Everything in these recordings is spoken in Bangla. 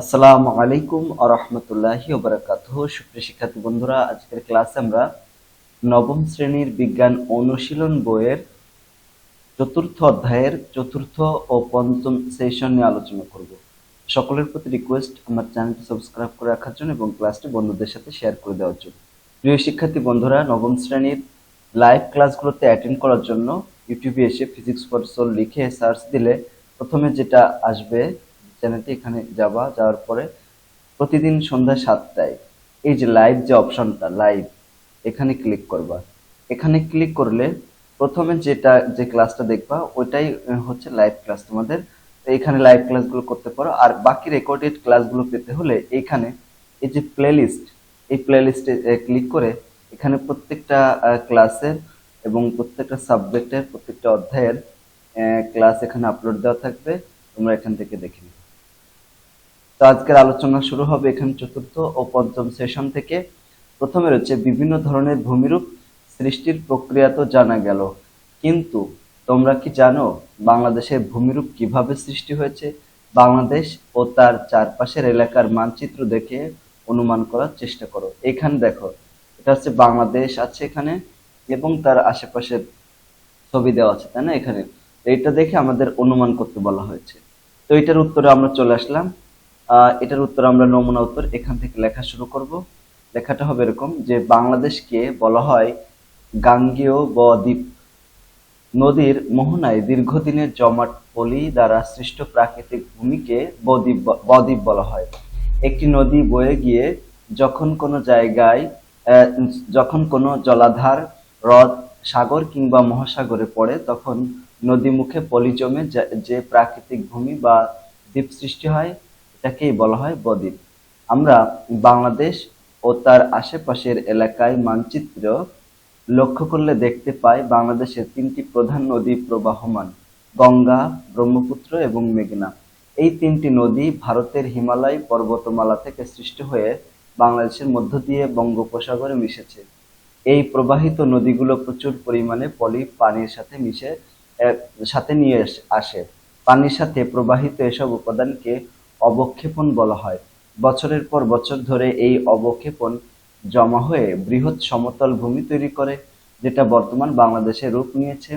আসসালামু আলাইকুম আরহামতুল্লাহি ওবরাকাতুহ সুপ্রিয় শিক্ষার্থী বন্ধুরা, আজকের ক্লাসে আমরা নবম শ্রেণির বিজ্ঞান অনুশীলন বইয়ের চতুর্থ অধ্যায়ের চতুর্থ ও পঞ্চম সেশন নিয়ে আলোচনা করব। সকলের প্রতি রিকোয়েস্ট আমার চ্যানেলটি সাবস্ক্রাইব করে রাখার জন্য এবং ক্লাসটি বন্ধুদের সাথে শেয়ার করে দেওয়ার জন্য। প্রিয় শিক্ষার্থী বন্ধুরা, নবম শ্রেণির লাইভ ক্লাসগুলোতে অ্যাটেন্ড করার জন্য ইউটিউবে এসে ফিজিক্স ফর সোল লিখে সার্চ দিলে প্রথমে যেটা আসবে চ্যানেলটি এখানে যাবা, যাওয়ার পরে প্রতিদিন সন্ধ্যা সাতটায় এই যে লাইভ যে অপশনটা লাইভ এখানে ক্লিক করবা। এখানে ক্লিক করলে প্রথমে যেটা, যে ক্লাসটা দেখবা, ওইটাই হচ্ছে লাইভ ক্লাস তোমাদের। এখানে লাইভ ক্লাসগুলো করতে পারো। আর বাকি রেকর্ডেড ক্লাসগুলো পেতে হলে এইখানে এই যে প্লেলিস্ট এই প্লেলিস্টে ক্লিক করে এখানে প্রত্যেকটা ক্লাসের এবং প্রত্যেকটা সাবজেক্টের প্রত্যেকটা অধ্যায়ের ক্লাস এখানে আপলোড দেওয়া থাকবে। তোমরা এখান থেকে দেখে তো আজকের আলোচনা শুরু হবে এখানে চতুর্থ ও পঞ্চম সেশন থেকে। প্রথমে রয়েছে বিভিন্ন ধরনের ভূমিরূপ সৃষ্টির প্রক্রিয়া তো জানা গেল। কিন্তু তোমরা কি জানো বাংলাদেশের ভূমিরূপ কীভাবে সৃষ্টি হয়েছে? বাংলাদেশ ও তার চারপাশের এলাকার মানচিত্র দেখে অনুমান করার চেষ্টা করো। এখানে দেখো, এটা হচ্ছে বাংলাদেশ আছে এখানে এবং তার আশেপাশের ছবি দেওয়া আছে, তাই না? এখানে। এটা দেখে আমাদের অনুমান করতে বলা হয়েছে। তো এটার উত্তরে আমরা চলে আসলাম। এটার উত্তর আমরা নমুনা উত্তর এখান থেকে লেখা শুরু করব। লেখাটা হবে এরকম যে বাংলাদেশকে বলা হয় গাঙ্গেয় বদ্বীপ নদীর মোহনায় দীর্ঘদিনের জমাট পলি দ্বারা সৃষ্ট প্রাকৃতিক ভূমিকে বদ্বীপ বদ্বীপ বলা হয়। একটি নদী বয়ে গিয়ে যখন কোনো জায়গায় যখন কোনো জলাধার, হ্রদ, সাগর কিংবা মহাসাগরে পড়ে, তখন নদী মুখে পলি জমে যে প্রাকৃতিক ভূমি বা দ্বীপ সৃষ্টি হয় এটাকেই বলা হয় বদ্বীপ। আমরা বাংলাদেশ ও তার আশেপাশের এলাকায় মানচিত্র লক্ষ্য করলে দেখতে পাই বাংলাদেশের তিনটি প্রধান নদী প্রবাহমান, গঙ্গা, ব্রহ্মপুত্র এবং মেঘনা। এই তিনটি নদী ভারতের হিমালয় পর্বতমালা থেকে সৃষ্টি হয়ে বাংলাদেশের মধ্য দিয়ে বঙ্গোপসাগরে মিশেছে। এই প্রবাহিত নদীগুলো প্রচুর পরিমাণে পলি, পানির সাথে মিশে সাথে নিয়ে আসে। পানির সাথে প্রবাহিত এসব উপাদানকে অবক্ষেপণ বলা হয়। বছরের পর বছর ধরে এই অবক্ষেপণ জমা হয়ে বৃহৎ সমতল ভূমি তৈরি করে, যেটা বর্তমান বাংলাদেশে রূপ নিয়েছে।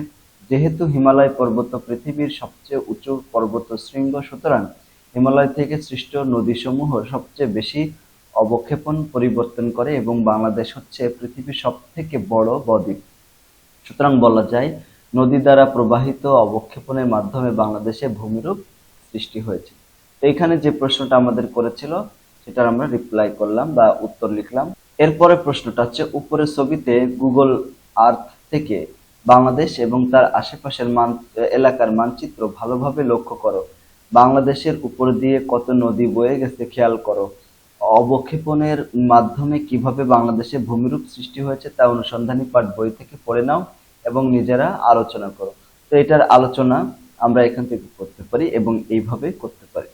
যেহেতু হিমালয় পর্বত পৃথিবীর সবচেয়ে উঁচু পর্বত শৃঙ্গ, সুতরাং হিমালয় থেকে সৃষ্ট নদীসমূহ সবচেয়ে বেশি অবক্ষেপণ পরিবর্তন করে এবং বাংলাদেশ হচ্ছে পৃথিবীর সব থেকে বড় বদ্বীপ। সুতরাং বলা যায়, নদী দ্বারা প্রবাহিত অবক্ষেপণের মাধ্যমে বাংলাদেশে ভূমিরূপ সৃষ্টি হয়েছে। তো এখানে যে প্রশ্নটা আমাদের করেছিল, সেটার আমরা রিপ্লাই করলাম বা উত্তর লিখলাম। এরপরে প্রশ্নটা হচ্ছে, উপরের ছবিতে গুগল আর্থ থেকে বাংলাদেশ এবং তার আশেপাশের মান, এলাকার মানচিত্র ভালোভাবে লক্ষ্য করো। বাংলাদেশের উপর দিয়ে কত নদী বয়ে গেছে খেয়াল করো। অবক্ষেপণের মাধ্যমে কীভাবে বাংলাদেশে ভূমিরূপ সৃষ্টি হয়েছে তা অনুসন্ধানী পাঠ বই থেকে পড়ে নাও এবং নিজেরা আলোচনা করো। তো এটার আলোচনা আমরা এখান থেকে করতে পারি এবং এইভাবে করতে পারি।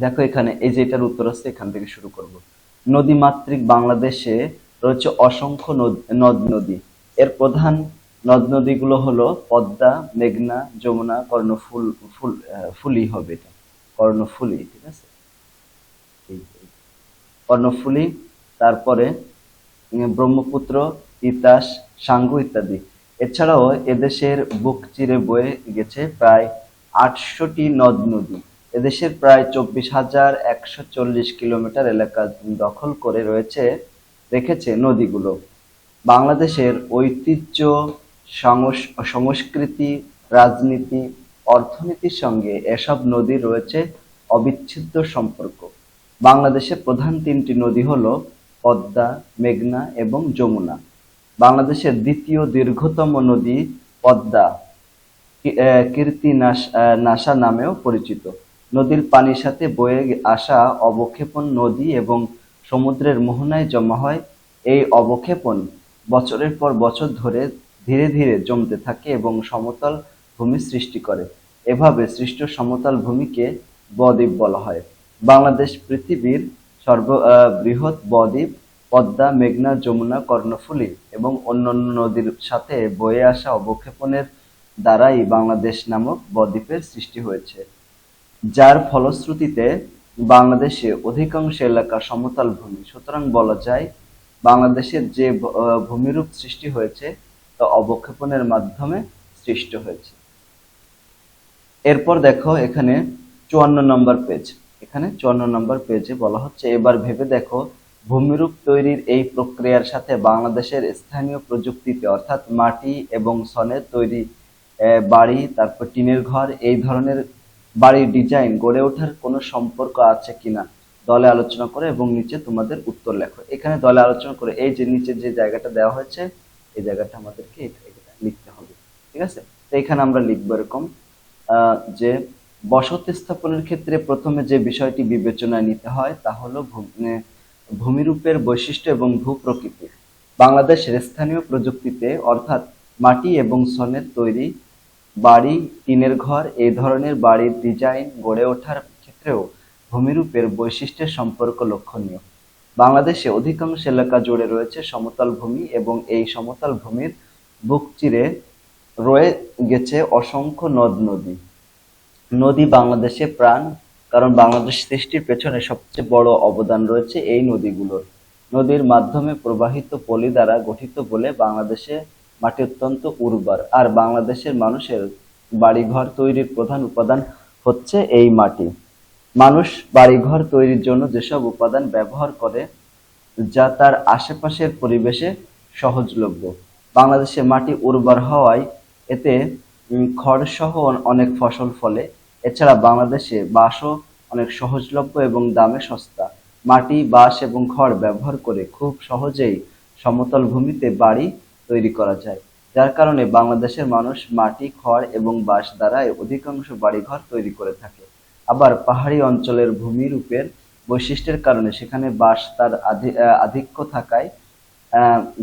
দেখো এখানে, এই যে এটার উত্তর আছে এখান থেকে শুরু করব। নদীমাতৃক বাংলাদেশে রয়েছে অসংখ্য নদ- নদ এর প্রধান নদ, নদীগুলো হলো পদ্মা, মেঘনা, যমুনা, কর্ণফুল, ফুল ফুলি হবে এটা। কর্ণফুলি ঠিক আছে। কর্ণফুলি তারপরে ব্রহ্মপুত্র, তিতাস, সাঙ্গু ইত্যাদি। এছাড়াও এদেশের বুক চিরে বয়ে গেছে প্রায় আটশোটি নদ, নদী। এদেশের প্রায় চব্বিশ হাজার একশো চল্লিশ কিলোমিটার এলাকা দখল করে রয়েছে, রেখেছে নদীগুলো। বাংলাদেশের ঐতিহ্য সংস্কৃতি, রাজনীতি, অর্থনীতির সঙ্গে এসব নদীর রয়েছে অবিচ্ছেদ্য সম্পর্ক। বাংলাদেশের প্রধান তিনটি নদী হল পদ্মা, মেঘনা এবং যমুনা। বাংলাদেশের দ্বিতীয় দীর্ঘতম নদী পদ্মা কীর্তি নাসা নামেও পরিচিত। নদীর পানির সাথে বয়ে আসা অবক্ষেপণ নদী এবং সমুদ্রের মোহনায় জমা হয়। এই অবক্ষেপণ বছরের পর বছর ধরে ধীরে ধীরে জমতে থাকে এবং সমতল ভূমি সৃষ্টি করে। এভাবে সৃষ্ট সমতল ভূমিকে বদ্বীপ বলা হয়। বাংলাদেশ পৃথিবীর সর্ব বৃহৎ বদ্বীপ, পদ্মা, মেঘনা, যমুনা, কর্ণফুলী এবং অন্যান্য নদীর সাথে বয়ে আসা অবক্ষেপণের দ্বারাই বাংলাদেশ নামক বদ্বীপের সৃষ্টি হয়েছে। যার ফলশ্রুতিতে বাংলাদেশে অধিকাংশ এলাকা সমতল ভূমি। সুতরাং বলা যায় বাংলাদেশের যে ভূমিরূপ সৃষ্টি হয়েছে, তা অবক্ষেপণের মাধ্যমে সৃষ্ট হয়েছে। এরপর দেখো এখানে চুয়ান্ন নম্বর পেজ। এখানে চুয়ান্ন নম্বর পেজে বলা হচ্ছে, এবার ভেবে দেখো, ভূমিরূপ তৈরির এই প্রক্রিয়ার সাথে বাংলাদেশের স্থানীয় প্রযুক্তিতে, অর্থাৎ মাটি এবং সনের তৈরি বাড়ি, তারপর টিনের ঘর, এই ধরনের বাড়ির ডিজাইন গড়ে ওঠার কোনো সম্পর্ক আছে কিনা, দলে আলোচনা করে এবং নিচে তোমাদের উত্তর লেখো। এখানে দলে আলোচনা করে এই যে নিচে যে জায়গাটা দেওয়া হয়েছে, এই জায়গাটা আমাদেরকে লিখতে হবে, ঠিক আছে? তো এখানে আমরা লিখব এরকম যে বসতি স্থাপনের ক্ষেত্রে প্রথমে যে বিষয়টি বিবেচনায় নিতে হয় তা হলো মানে ভূমিরূপের বৈশিষ্ট্য এবং ভূপ্রকৃতি বাংলাদেশের স্থানীয় প্রযুক্তিতে অর্থাৎ মাটি এবং সনের তৈরি বাড়ি, টিনের ঘর এই ধরনের বাড়ির ডিজাইন গড়ে ওঠার ক্ষেত্রেও ভূমিরূপের বৈশিষ্ট্যের সম্পর্ক লক্ষণীয়। বাংলাদেশে অধিকাংশ এলাকা জুড়ে রয়েছে সমতল ভূমি এবং এই সমতল ভূমির বুক চিরে রয়ে গেছে অসংখ্য নদ নদী। নদী বাংলাদেশে প্রাণ, কারণ বাংলাদেশ সৃষ্টির পেছনে সবচেয়ে বড় অবদান রয়েছে এই নদীগুলোর। নদীর মাধ্যমে প্রবাহিত পলি দ্বারা গঠিত বলে বাংলাদেশে মাটি অত্যন্ত উর্বর। আর বাংলাদেশের মানুষের বাড়িঘর তৈরির প্রধান উপাদান হচ্ছে এই মাটি। মানুষ বাড়িঘর তৈরির জন্য যেসব উপাদান ব্যবহার করে, যা তার আশেপাশের পরিবেশে সহজলভ্য। বাংলাদেশে মাটি উর্বর হওয়ায় এতে খড় সহ অনেক ফসল ফলে। এছাড়া বাংলাদেশে বাঁশও অনেক সহজলভ্য এবং দামে সস্তা। মাটি, বাঁশ এবং খড় ব্যবহার করে খুব সহজেই সমতল ভূমিতে বাড়ি তৈরি করা যায়, যার কারণে বাংলাদেশের মানুষ মাটি, খড় এবং বাঁশ দ্বারা অধিকাংশ বাড়িঘর তৈরি করে থাকে। আবার পাহাড়ি অঞ্চলের ভূমিরূপের বৈশিষ্ট্যের কারণে সেখানে বাঁশ তার আধিক্য থাকায়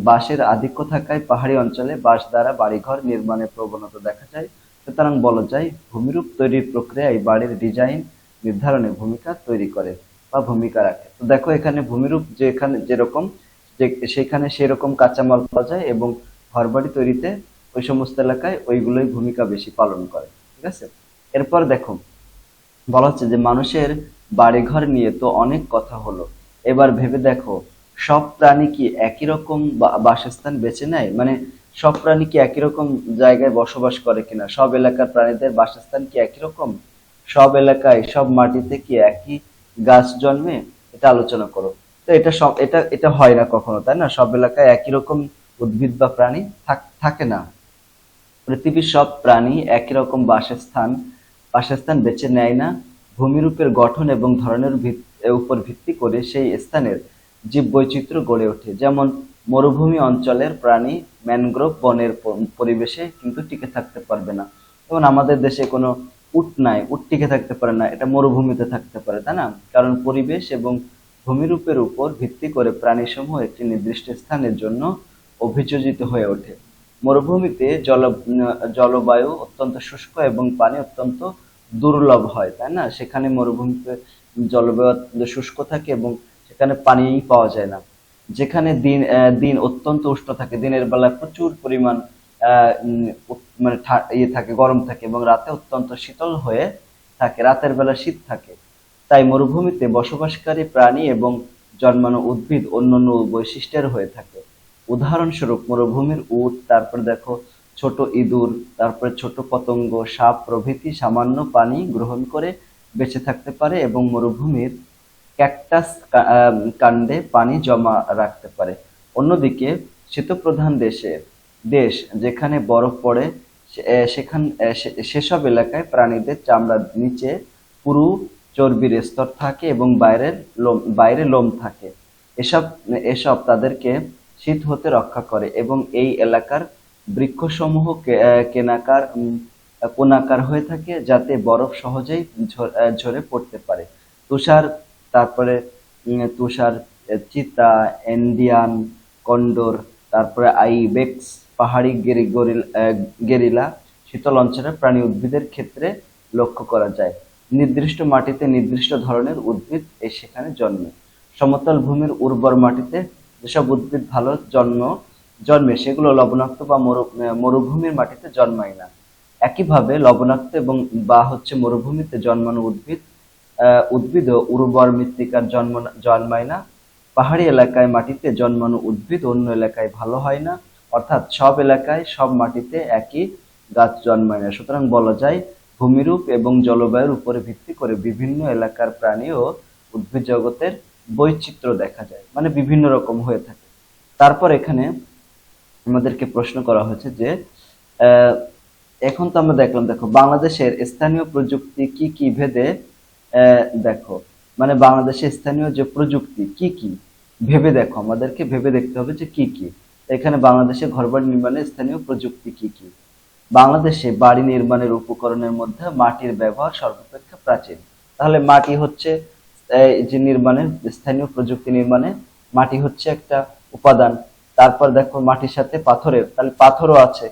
বাঁশের আধিক্য থাকায় পাহাড়ি অঞ্চলে বাঁশ দ্বারা বাড়িঘর নির্মাণের প্রবণতা দেখা যায়। সুতরাং বলা যায়, ভূমিরূপ তৈরির প্রক্রিয়ায় বাড়ির ডিজাইন নির্ধারণে ভূমিকা তৈরি করে বা ভূমিকা রাখে। তো দেখো এখানে ভূমিরূপ যেখানে যেরকম যে সেখানে সেরকম কাঁচামাল পাওয়া যায় এবং ঘরবাড়ি তৈরিতে ওই সমস্ত এলাকায় ওইগুলোই ভূমিকা বেশি পালন করে, ঠিক আছে? এরপর দেখো, বলা হচ্ছে যে মানুষের বাড়িঘর নিয়ে তো অনেক কথা হলো। এবার ভেবে দেখো, সব প্রাণী কি একই রকম বাসস্থান বেছে নেয়? মানে সব প্রাণী কি একই রকম জায়গায় বসবাস করে কিনা? সব এলাকার প্রাণীদের বাসস্থান কি একই রকম? সব এলাকায় সব মাটিতে কি একই গাছ জন্মে? এটা আলোচনা করো। তো এটা সব, এটা এটা হয় না কখনো, তাই না? সব এলাকায় একই রকম উদ্ভিদ বা প্রাণী থাক- না। পৃথিবীর সব প্রাণী একই রকম বাসস্থান বাসস্থান বেছে নেয় না। ভূমিরূপের গঠন এবং ধরনের উপর ভিত্তি করে সেই স্থানের জীব বৈচিত্র্য গড়ে ওঠে। যেমন, মরুভূমি অঞ্চলের প্রাণী ম্যানগ্রোভ বনের পরিবেশে কিন্তু টিকে থাকতে পারবে না। যেমন, আমাদের দেশে কোনো উট নাই, উট টিকে থাকতে পারে না, এটা মরুভূমিতে থাকতে পারে, তাই না? কারণ পরিবেশ এবং ভূমিরূপের উপর ভিত্তি করে প্রাণীসমূহ একটি নির্দিষ্ট স্থানের জন্য অভিযোজিত হয়ে ওঠে। মরুভূমিতে জল, জলবায়ু অত্যন্ত শুষ্ক এবং পানি অত্যন্ত দুর্লভ হয়, তাই না? সেখানে মরুভূমিতে জলবায়ু শুষ্ক থাকে এবং সেখানে পানি পাওয়া যায় না। যেখানে দিন দিন অত্যন্ত উষ্ণ থাকে। দিনের বেলা প্রচুর পরিমাণ মানে ইয়ে থাকে, গরম থাকে এবং রাতে অত্যন্ত শীতল হয়ে থাকে। রাতের বেলা শীত থাকে। তাই মরুভূমিতে বসবাসকারী প্রাণী এবং জন্মানো উদ্ভিদ অন্যান্য বৈশিষ্ট্যের হয়ে থাকে। উদাহরণস্বরূপ, মরুভূমির উট, তারপর দেখো ছোট ইঁদুর, তারপরে ছোট পতঙ্গ, সাপ প্রভৃতি সামান্য পানি গ্রহণ করে বেঁচে থাকতে পারে এবং মরুভূমির ক্যাকটাস কাণ্ডে পানি জমা রাখতে পারে। অন্যদিকে শীতপ্রধান দেশে, দেশ যেখানে বরফ পড়ে সেখান সেসব এলাকায় প্রাণীদের চামড়ার নিচে পুরু চর্বির স্তর থাকে এবং বাইরের লোম, বাইরে লোম থাকে। এসব এসব তাদেরকে শীত হতে রক্ষা করে এবং এই এলাকার বৃক্ষসমূহ কেনাকার কোনাকার হয়ে থাকে যাতে বরফ সহজেই ঝরে পড়তে পারে। তুষার, তারপরে তুষার চিতা, এন্ডিয়ান, কন্ডোর, তারপরে আইবেক্স, পাহাড়ি গেরি গেরিলা, শীতল অঞ্চলের প্রাণী উদ্ভিদের ক্ষেত্রে লক্ষ্য করা যায়। নির্দিষ্ট মাটিতে নির্দিষ্ট ধরনের উদ্ভিদ এই সেখানে জন্মে। সমতল ভূমির উর্বর মাটিতে যেসব উদ্ভিদ ভালো জন্ম জন্মে সেগুলো লবণাক্ত বা মরু মরুভূমির মাটিতে জন্মায় না। একইভাবে লবণাক্ত এবং বা হচ্ছে মরুভূমিতে জন্মানো উদ্ভিদ আহ, উদ্ভিদ উর্বর মৃত্তিকার জন্ম জন্মায় না। পাহাড়ি এলাকায় মাটিতে জন্মানো উদ্ভিদ অন্য এলাকায় ভালো হয় না। অর্থাৎ সব এলাকায় সব মাটিতে একই গাছ জন্মায় না। সুতরাং বলা যায় ভূমিরূপ এবং জলবায়ুর উপরে ভিত্তি করে বিভিন্ন এলাকার প্রাণী ও উদ্ভিদ জগতের বৈচিত্র্য দেখা যায়। মানে বিভিন্ন রকম হয়ে থাকে। তারপর এখানে আমাদেরকে প্রশ্ন করা হয়েছে যে এখন তো আমরা দেখলাম, দেখো, বাংলাদেশের স্থানীয় প্রযুক্তি কি কি ভেদে দেখো মানে বাংলাদেশের স্থানীয় যে প্রযুক্তি কি কি, ভেবে দেখো, আমাদেরকে ভেবে দেখতে হবে যে কি কি। এখানে বাংলাদেশে ঘরবাড়ি নির্মাণের স্থানীয় প্রযুক্তি কি কি। বাংলাদেশে বাড়ি নির্মাণের উপকরণের মধ্যে মাটির ব্যবহার সর্বাপেক্ষা প্রাচীন। তাহলে মাটি হচ্ছে যে নির্মাণের স্থানীয় প্রযুক্তি নির্মাণে মাটি হচ্ছে একটা উপাদান। তারপর দেখো মাটির সাথে পাথরের, তাহলে পাথরও আছে।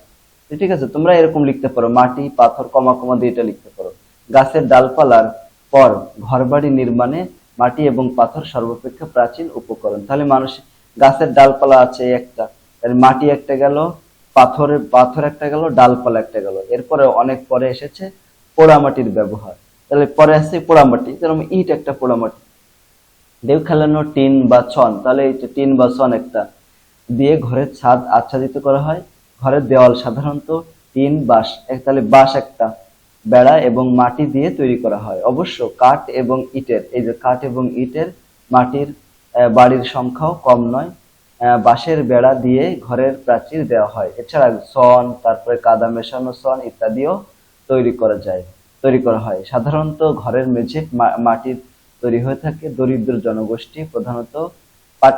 ঠিক আছে, তোমরা এরকম লিখতে পারো, মাটি, পাথর, কমা কমা দিয়ে এটা লিখতে পারো। গাছের ডালপালার পর ঘরবাড়ি নির্মাণে মাটি এবং পাথর সর্বাপেক্ষা প্রাচীন উপকরণ। তাহলে মানুষ, গাছের ডালপালা আছে একটা মাটি একটা গেল পাথরের, পাথর একটা গেল, ডালপালা একটা গেল। এরপরে অনেক পরে এসেছে পোড়ামাটির ব্যবহার। তাহলে পরে আসছে পোড়ামাটি, যেরকম ইট একটা পোড়ামাটি। ঢেউ খেলানো টিন বা ছন, তাহলে এই টিন বা ছন একটা দিয়ে ঘরের ছাদ আচ্ছাদিত করা হয়। ঘরের দেওয়াল সাধারণত টিন, বাঁশ তাহলে বাঁশ একটা বেড়া এবং মাটি দিয়ে তৈরি করা হয়। অবশ্য কাঠ এবং ইটের, এই যে কাঠ এবং ইটের মাটির বাড়ির সংখ্যাও কম নয়। বাঁশের বেড়া দিয়ে ঘরের প্রাচীর দেওয়া হয়। এছাড়া সন, তারপরে কাদা মেশানো সন ইত্যাদিও তৈরি করা যায়, তৈরি করা হয়। সাধারণত ঘরের মেঝে মাটির তৈরি হয়ে থাকে। দরিদ্র জনগোষ্ঠী প্রধানত পাট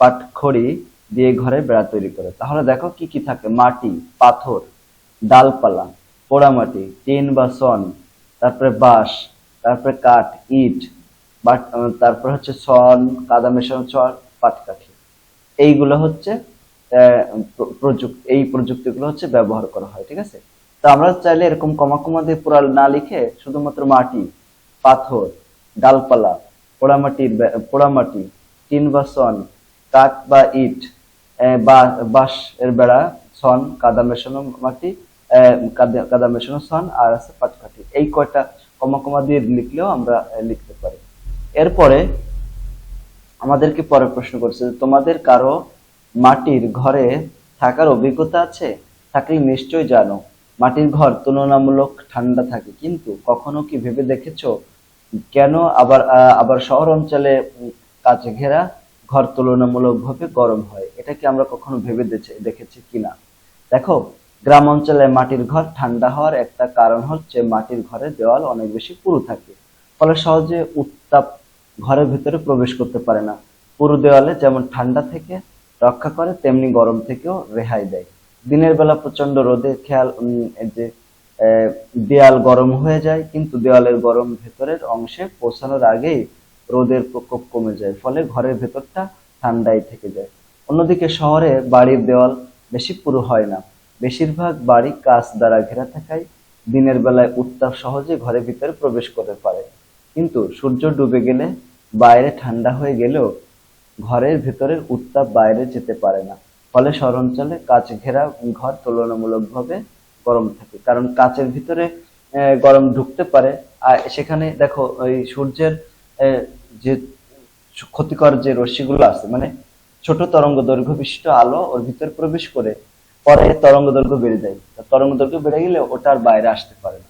পাটখড়ি দিয়ে ঘরে বেড়া তৈরি করে। তাহলে দেখো কি কি থাকে? মাটি, পাথর, ডালপালা, পোড়ামাটি, টিন বা সন, তারপরে বাঁশ, তারপরে কাঠ, ইট তারপর হচ্ছে সন, কাদা মেশানো চর পাটকাঠি। এইগুলো হচ্ছে প্রযুক্তি এই প্রযুক্তিগুলো হচ্ছে ব্যবহার করা হয়, ঠিক আছে? তো আমরা চাইলে এরকম কমা কমা দিয়ে পুরা না লিখে শুধুমাত্র মাটি, পাথর, ডালপালা, পোড়ামাটির পোড়ামাটি, টিন বা সন, কাঠ বা ইট বাঁশ এর বেড়া, সন, কাদা মেশানো মাটি কাদা মেশানো সন আর আছে পাটকাঠি। এই কয়টা কমা কমা দিয়ে লিখলেও আমরা লিখতে পারি। এরপরে আমাদেরকে পরে প্রশ্ন করছে তোমাদের কারও মাটির ঘরে থাকার অভিজ্ঞতা আছে? থাকলে নিশ্চয়ই জানো। মাটির ঘর তুলনামূলক ঠান্ডা থাকে। কিন্তু কখনো কি ভেবে দেখেছ? কেন আবার আবার শহর অঞ্চলে কাছে ঘেরা ঘর তুলনামূলকভাবে গরম হয়? এটা কি আমরা কখনো ভেবে দেখে- দেখেছি কিনা? দেখো গ্রাম অঞ্চলে মাটির ঘর ঠান্ডা হওয়ার একটা কারণ হচ্ছে মাটির ঘরের দেওয়াল অনেক বেশি পুরু থাকে। ফলে সহজে উত্তাপ ঘরের ভিতরে প্রবেশ করতে পারে না। পুরু দেওয়ালে যেমন ঠান্ডা থেকে রক্ষা করে, তেমনি গরম থেকেও রেহাই দেয়। দিনের বেলা প্রচণ্ড রোদে খেয়াল যে দেয়াল গরম হয়ে যায়, কিন্তু দেওয়ালের গরম ভেতরের অংশে পৌঁছানোর আগেই রোদের প্রকোপ কমে যায়, ফলে ঘরের ভেতরটা ঠান্ডাই থেকে যায়। অন্যদিকে শহরে বাড়ির দেওয়াল বেশি পুরু হয় না। বেশিরভাগ বাড়ি কাঁচ দ্বারা ঘেরা থাকায় দিনের বেলায় উত্তাপ সহজে ঘরের ভিতরে প্রবেশ করতে পারে। কিন্তু সূর্য ডুবে গেলে বাইরে ঠান্ডা হয়ে গেলেও ঘরের ভেতরের উত্তাপ বাইরে যেতে পারে না। ফলে শহর অঞ্চলে কাঁচ ঘেরা ঘর তুলনামূলকভাবে গরম থাকে। কারণ কাঁচের ভিতরে গরম ঢুকতে পারে। আর সেখানে দেখো, ওই সূর্যের যে ক্ষতিকর যে রশ্মিগুলো আছে মানে ছোট তরঙ্গ দৈর্ঘ্য বিশিষ্ট আলো ওর ভিতর প্রবেশ করে, পরে তরঙ্গ দৈর্ঘ্য বেড়ে যায়। তরঙ্গ দৈর্ঘ্য বেড়ে গেলে ওটার বাইরে আসতে পারে না।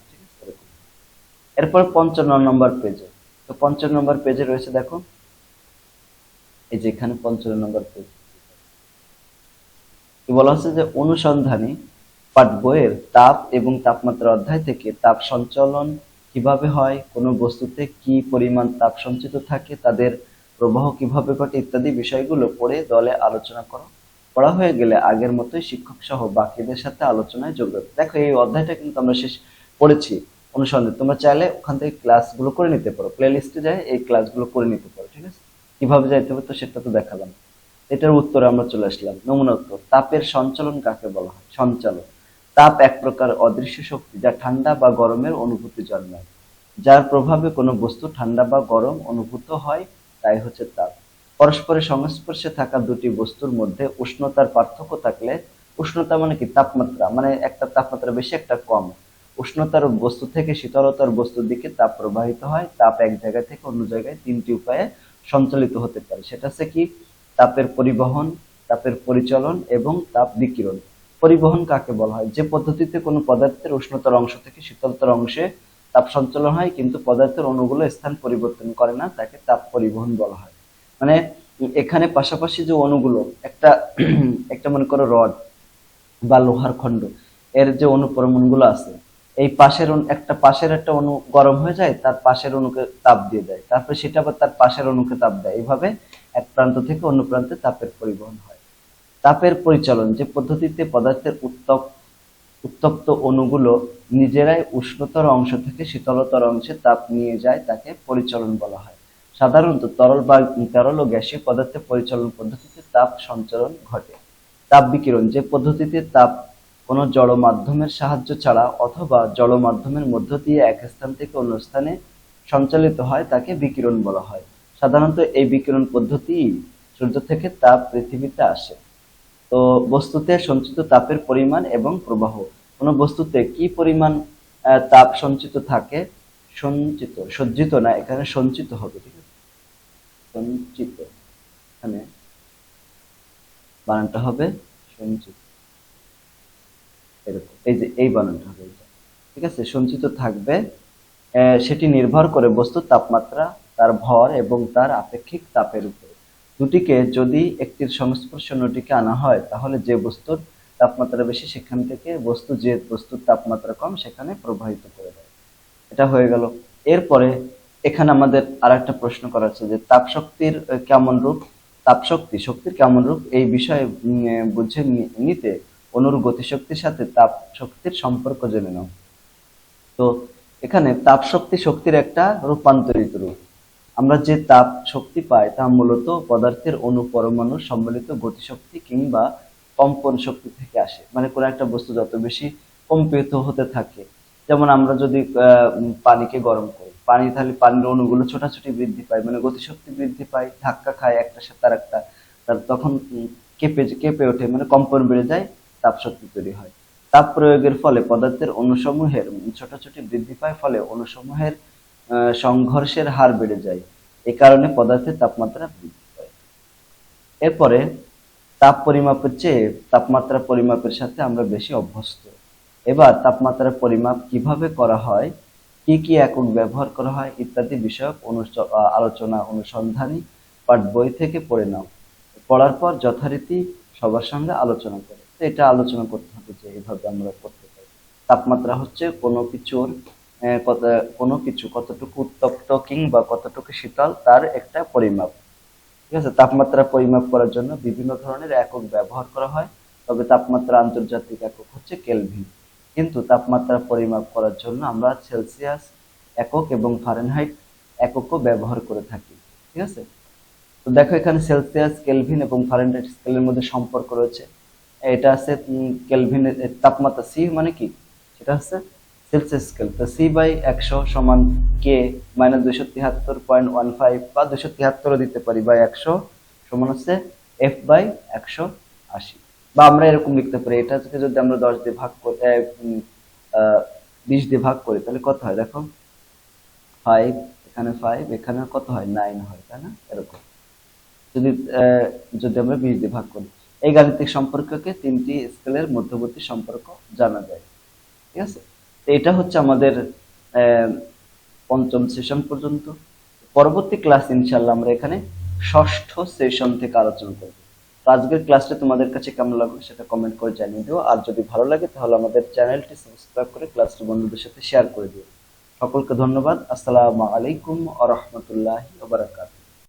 এরপর পঞ্চান্ন নম্বর পেজে তো পঞ্চান্ন নম্বর পেজে রয়েছে, দেখো। এই যে এখানে পঞ্চান্ন নম্বর পেজ বলা হচ্ছে যে, অনুসন্ধানী পাঠ বইয়ের তাপ এবং তাপমাত্রা অধ্যায় থেকে তাপ সঞ্চালন কীভাবে হয়, কোনো বস্তুতে কি পরিমাণ তাপ সঞ্চিত থাকে, তাদের প্রবাহ কীভাবে ঘটে ইত্যাদি বিষয়গুলো পড়ে দলে আলোচনা করো। পড়া হয়ে গেলে আগের মতোই শিক্ষক সহ বাকিদের সাথে আলোচনায় যোগ দেবে। দেখো, এই অধ্যায়টা কিন্তু আমরা শেষ পড়েছি। অনুসন্ধান, তোমরা চাইলে ওখান থেকে ক্লাসগুলো করে নিতে পারো। প্লে লিস্টে যায় এই ক্লাসগুলো করে নিতে পারো, ঠিক আছে? কীভাবে যাইতে হবে তো সেটা তো দেখালাম। এটার উত্তরে আমরা চলে আসলাম। নমুনা উত্তর, তাপের সঞ্চালন কাকে বলা হয়? সঞ্চালন। তাপ এক প্রকার অদৃশ্য শক্তি যা ঠান্ডা বা গরমের অনুভূতি জন্মায়। যার প্রভাবে কোনো বস্তু ঠান্ডা বা গরম অনুভূত হয়, তাই হচ্ছে তাপ। পরস্পরের সংস্পর্শে থাকা দুটি বস্তুর মধ্যে উষ্ণতার পার্থক্য থাকলে, উষ্ণতা মানে কি? তাপমাত্রা মানে একটা তাপমাত্রা বেশি, একটা কম। উষ্ণতার বস্তু থেকে শীতলতার বস্তুর দিকে তাপ প্রবাহিত হয়। তাপ এক জায়গা থেকে অন্য জায়গায় তিনটি উপায়ে সঞ্চালিত হতে পারে। সেটা হচ্ছে কি? তাপের পরিবহন, তাপের পরিচলন এবং তাপ বিকিরণ। পরিবহন কাকে বলা হয়? যে পদ্ধতিতে কোনো পদার্থের উষ্ণতার অংশ থেকে শীতলতার অংশে তাপ সঞ্চালন হয়, কিন্তু পদার্থের অণুগুলো স্থান পরিবর্তন করে না, তাকে তাপ পরিবহন বলা হয়। মানে এখানে পাশাপাশি যে অণুগুলো একটা একটা মনে করো রড বা লোহার খণ্ড, এর যে অণু পরমাণুগুলো আছে এই পাশের একটা পাশের একটা অণু গরম হয়ে যায়, তার পাশের অণুকে তাপ দিয়ে দেয়। তারপরে সেটা আবার তার পাশের অণুকে তাপ দেয়। এইভাবে এক প্রান্ত থেকে অন্য প্রান্তে তাপের পরিবহন হয়। তাপের পরিচালন, যে পদ্ধতিতে পদার্থের উত্তপ উত্তপ্ত অণুগুলো নিজেরাই উষ্ণতর অংশ থেকে শীতলতর অংশে তাপ নিয়ে যায়, তাকে পরিচালন বলা হয়। সাধারণত তরল বা তরল ও গ্যাসীয় পদার্থের পরিচালন পদ্ধতিতে তাপ সঞ্চালন ঘটে। তাপ বিকিরণ, যে পদ্ধতিতে তাপ কোনো জড় মাধ্যমের সাহায্য ছাড়া অথবা জড় মাধ্যমের মধ্য দিয়ে এক স্থান থেকে অন্য স্থানে সঞ্চালিত হয় তাকে বিকিরণ বলা হয়। সাধারণত এই বিকিরণ পদ্ধতি সূর্য থেকে তাপ পৃথিবীতে আসে। তো বস্তুতে সঞ্চিত তাপের পরিমাণ এবং প্রবাহ, কোন বস্তুতে কি পরিমাণ তাপ সঞ্চিত থাকে? সঞ্চিত, সজ্জিত না, এখানে সঞ্চিত হবে, ঠিক আছে? সঞ্চিত, এখানে বানানটা হবে সঞ্চিত। এই যে, এই বানানটা হবে। ঠিক আছে? সঞ্চিত থাকবে সেটি নির্ভর করে বস্তুর তাপমাত্রা, তার ভর এবং তার আপেক্ষিক তাপের উপরে। দুটিকে যদি একটির সংস্পর্শ অন্যটিকে আনা হয়, তাহলে যে বস্তুর তাপমাত্রা বেশি, সেখান থেকে বস্তু যে বস্তুর তাপমাত্রা কম, সেখানে প্রবাহিত করে দেয়। এটা হয়ে গেল। এরপরে এখানে আমাদের আর একটা প্রশ্ন করা আছে যে তাপ শক্তির কেমন রূপ? তাপ শক্তি শক্তির কেমন রূপ? এই বিষয়ে বুঝে নিতে অনুর গতিশক্তির সাথে তাপ শক্তির সম্পর্ক জেনে নাও। তো এখানে তাপ শক্তি শক্তির একটা রূপান্তরিত রূপ। আমরা যে তাপ শক্তি পাই তা মূলত পদার্থের অণু পরমাণু সম্মিলিত গতিশক্তি কিংবা কম্পন শক্তি থেকে আসে। মানে কোনো একটা বস্তু যত বেশি কম্পিত হতে থাকে, যেমন আমরা যদি পানিকে গরম করি, পানি তাহলে পানির অণুগুলো ছোটাছুটি বৃদ্ধি পায় মানে গতিশক্তি বৃদ্ধি পায়, ধাক্কা খায় একটা সাথে আর একটা তখন কেঁপে কেঁপে ওঠে মানে কম্পন বেড়ে যায় তাপ শক্তি তৈরি হয়। তাপ প্রয়োগের ফলে পদার্থের অণুসমূহের ছোটাছুটি বৃদ্ধি পায়, ফলে অণুসমূহের সংঘর্ষের হার বেড়ে যায়। এ কারণে পদার্থের তাপমাত্রা বৃদ্ধি পায়। এরপরে তাপ পরিমাপের চেয়ে তাপমাত্রা পরিমাপের সাথে আমরা বেশি অভ্যস্ত। এবার তাপমাত্রা পরিমাপ কীভাবে করা হয়, কি কি একক ব্যবহার করা হয় ইত্যাদি বিষয়ক আলোচনা অনুসন্ধানী পাঠ বই থেকে পড়ে নাও। পড়ার পর যথারীতি সবার সঙ্গে আলোচনা করে। এটা আলোচনা করতে হবে যে এইভাবে আমরা করতে পারি। তাপমাত্রা হচ্ছে কোনো কিছুর কত, কোনো কিছু কতটুকু উত্তপ্ত কিংবা কতটুকু শীতল তার একটা পরিমাপ। ঠিক আছে? তাপমাত্রা পরিমাপ করার জন্য বিভিন্ন ধরনের একক ব্যবহার করা হয়, তবে তাপমাত্রা আন্তর্জাতিক একক হচ্ছে কেলভিন। কিন্তু তাপমাত্রা পরিমাপ করার জন্য আমরা সেলসিয়াস একক এবং ফারেনহাইট এককও ব্যবহার করে থাকি। ঠিক আছে? তো দেখো এখানে সেলসিয়াস, কেলভিন এবং ফারেনহাইট স্কেলের মধ্যে সম্পর্ক রয়েছে। এটা আছে কেলভিনের তাপমাত্রা সি মানে কি? সেটা হচ্ছে সেলসিয়াস স্কেল তো সি বাই একশো সমান কে মাইনাস দুইশো তিয়াত্তর পয়েন্ট ওয়ান ফাইভ বা দুইশো তিয়াত্তরও দিতে পারি বাই একশো সমান হচ্ছে এফ বাই একশো আশি। বা আমরা এরকম লিখতে পারি। এটা থেকে যদি আমরা দশ দিয়ে ভাগ করি বিশ দিয়ে ভাগ করি, তাহলে কত হয়? দেখো ফাইভ এখানে ফাইভ এখানে কত হয়? নাইন হয়, তাই না? এরকম। যদি যদি আমরা বিশ দিয়ে ভাগ করি। এই গাণিতিক সম্পর্ককে তিনটি স্কেলের মধ্যবর্তী সম্পর্ক জানা যায়। ঠিক আছে? তো এটা হচ্ছে আমাদের পঞ্চম সেশন পর্যন্ত। পরবর্তী ক্লাস ইনশাল্লাহ আমরা এখানে ষষ্ঠ সেশন থেকে আলোচনা করব। তো আজকের ক্লাসটা তোমাদের কাছে কেমন লাগল সেটা কমেন্ট করে জানিয়ে দিও। আর যদি ভালো লাগে তাহলে আমাদের চ্যানেলটি সাবস্ক্রাইব করে ক্লাসটি বন্ধুদের সাথে শেয়ার করে দিও। সকলকে ধন্যবাদ। আসসালামু আলাইকুম আ রহমতুল্লাহি